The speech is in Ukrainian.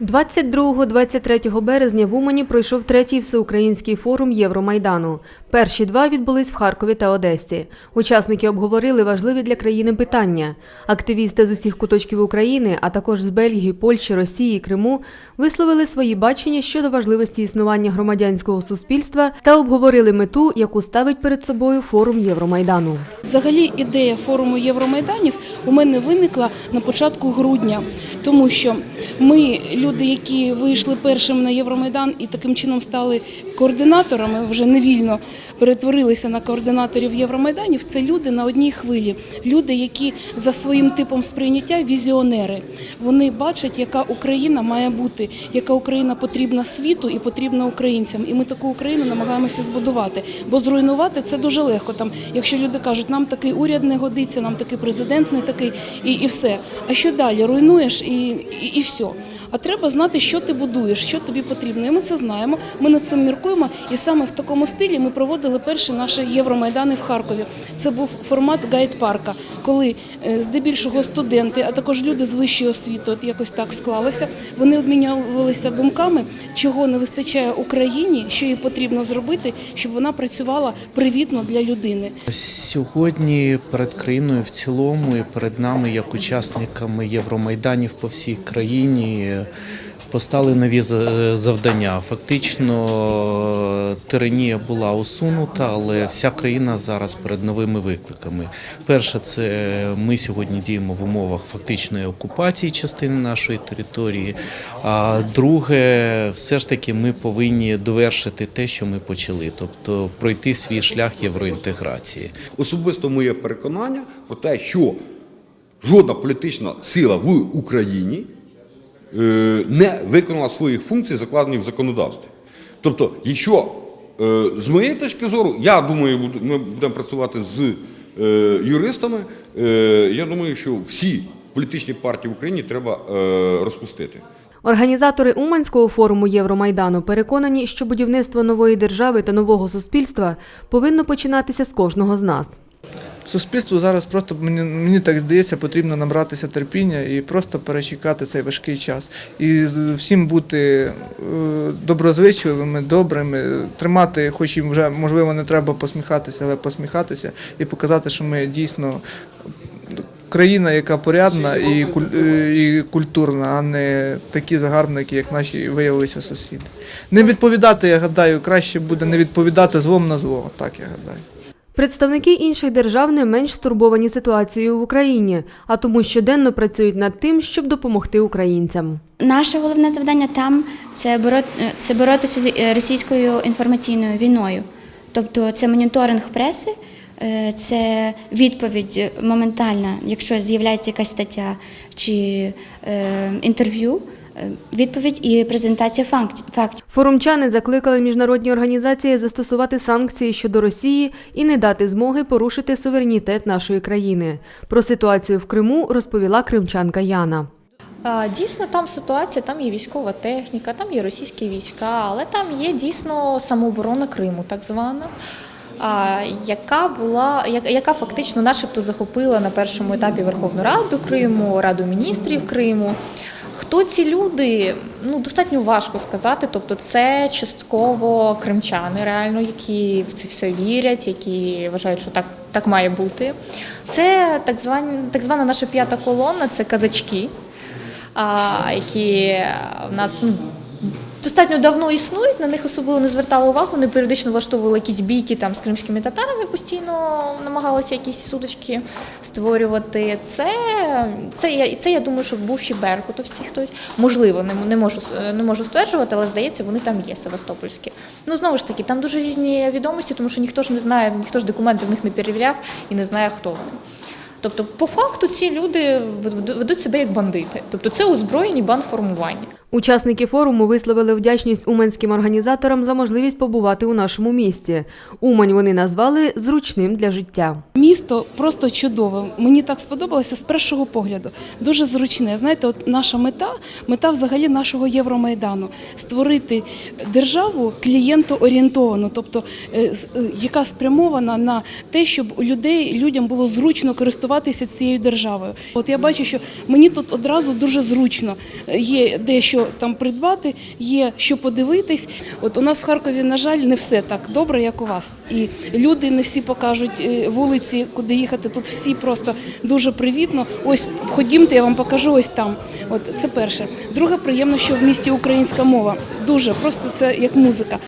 22-23 березня в Умані пройшов третій всеукраїнський форум Євромайдану. Перші два відбулись в Харкові та Одесі. Учасники обговорили важливі для країни питання. Активісти з усіх куточків України, а також з Бельгії, Польщі, Росії, Криму, висловили свої бачення щодо важливості існування громадянського суспільства та обговорили мету, яку ставить перед собою форум Євромайдану. Взагалі ідея форуму Євромайданів у мене виникла на початку грудня, тому що ми, люди, які вийшли першими на Євромайдан і таким чином стали координаторами, вже невільно перетворилися на координаторів Євромайданів. Це люди на одній хвилі, люди, які за своїм типом сприйняття візіонери. Вони бачать, яка Україна має бути, яка Україна потрібна світу і потрібна українцям. І ми таку Україну намагаємося збудувати. Бо зруйнувати це дуже легко. Там, якщо люди кажуть, нам такий уряд не годиться, нам такий президент не такий, і, і все. А що далі? Руйнуєш і, і, і все все. А треба знати, що ти будуєш, що тобі потрібно. І ми це знаємо. Ми над цим міркуємо. І саме в такому стилі ми проводили перші наші євромайдани в Харкові. Це був формат гайд-парка, коли е, здебільшого студенти, а також люди з вищої освіти, от якось так склалося. Вони обмінювалися думками, чого не вистачає Україні, що їй потрібно зробити, щоб вона працювала привітно для людини. Сьогодні перед країною в цілому і перед нами, як учасниками Євромайданів по всій країні, постали нові завдання. Фактично тиранія була усунута, але вся країна зараз перед новими викликами. Перше, це ми сьогодні діємо в умовах фактичної окупації частини нашої території. А друге, все ж таки, ми повинні довершити те, що ми почали, тобто пройти свій шлях євроінтеграції. Особисто моє переконання про те, що жодна політична сила в Україні е, не виконала своїх функцій, закладених в законодавстві. Тобто, якщо е, з моєї точки зору, я думаю, ми будемо працювати з е, юристами, е, я думаю, що всі політичні партії в Україні треба е, розпустити. Організатори Уманського форуму Євромайдану переконані, що будівництво нової держави та нового суспільства повинно починатися з кожного з нас. Суспільству зараз просто мені, мені так здається, потрібно набратися терпіння і просто перечекати цей важкий час. І всім бути е, доброзвичливими, добрими, тримати, хоч і вже можливо не треба посміхатися, але посміхатися і показати, що ми дійсно країна, яка порядна і, куль- е, і культурна, а не такі загарбники, як наші виявилися сусіди. Не відповідати, я гадаю, краще буде не відповідати злом на зло, так я гадаю. Представники інших держав не менш стурбовані ситуацією в Україні, а тому щоденно працюють над тим, щоб допомогти українцям. Наше головне завдання там це боро- це боротися з е, російською інформаційною війною. Тобто це моніторинг преси, е, це відповідь моментальна, якщо з'являється якась стаття чи е, інтерв'ю, відповідь і презентація факт- фактів. Форумчани закликали міжнародні організації застосувати санкції щодо Росії і не дати змоги порушити суверенітет нашої країни. Про ситуацію в Криму розповіла кримчанка Яна. Дійсно, там ситуація, там є військова техніка, там є російські війська, але там є дійсно самооборона Криму, так звана, яка була, яка фактично начебто захопила на першому етапі Верховну Раду Криму, Раду міністрів Криму. Хто ці люди? Ну достатньо важко сказати. Тобто, це частково кримчани, реально, які в це все вірять, які вважають, що так, так має бути. Це так звані, так звана наша п'ята колона, це казачки які в нас ну, достатньо давно існують, на них особливо не звертали увагу. Вони періодично влаштовували якісь бійки там з кримськими татарами, постійно намагалися якісь сутички створювати. Це, це, я, це я думаю, що був ще Беркутовці хтось. Можливо, не, не, можу, не можу стверджувати, але здається, вони там є, Севастопольські. Ну, знову ж таки, там дуже різні відомості, тому що ніхто ж не знає, ніхто ж документи в них не перевіряв і не знає, хто вони. Тобто, по факту ці люди вед- ведуть себе як бандити. Тобто це озброєні бандформування. Учасники форуму висловили вдячність уманським організаторам за можливість побувати у нашому місті. Умань вони назвали зручним для життя. Місто просто чудове. Мені так сподобалося з першого погляду. Дуже зручне. Знаєте, от наша мета, мета взагалі нашого Євромайдану створити державу клієнтоорієнтовану, тобто е, е, яка спрямована на те, щоб людей людям було зручно користуватися цією державою. От я бачу, що мені тут одразу дуже зручно. Е, Є дещо там придбати, є що подивитись. От у нас в Харкові, на жаль, не все так добре, як у вас. І люди не всі покажуть е, куди їхати. Тут всі просто дуже привітно. Ось ходімте, я вам покажу ось там. От це перше. Друге, приємно, що в місті українська мова. Дуже просто це як музика.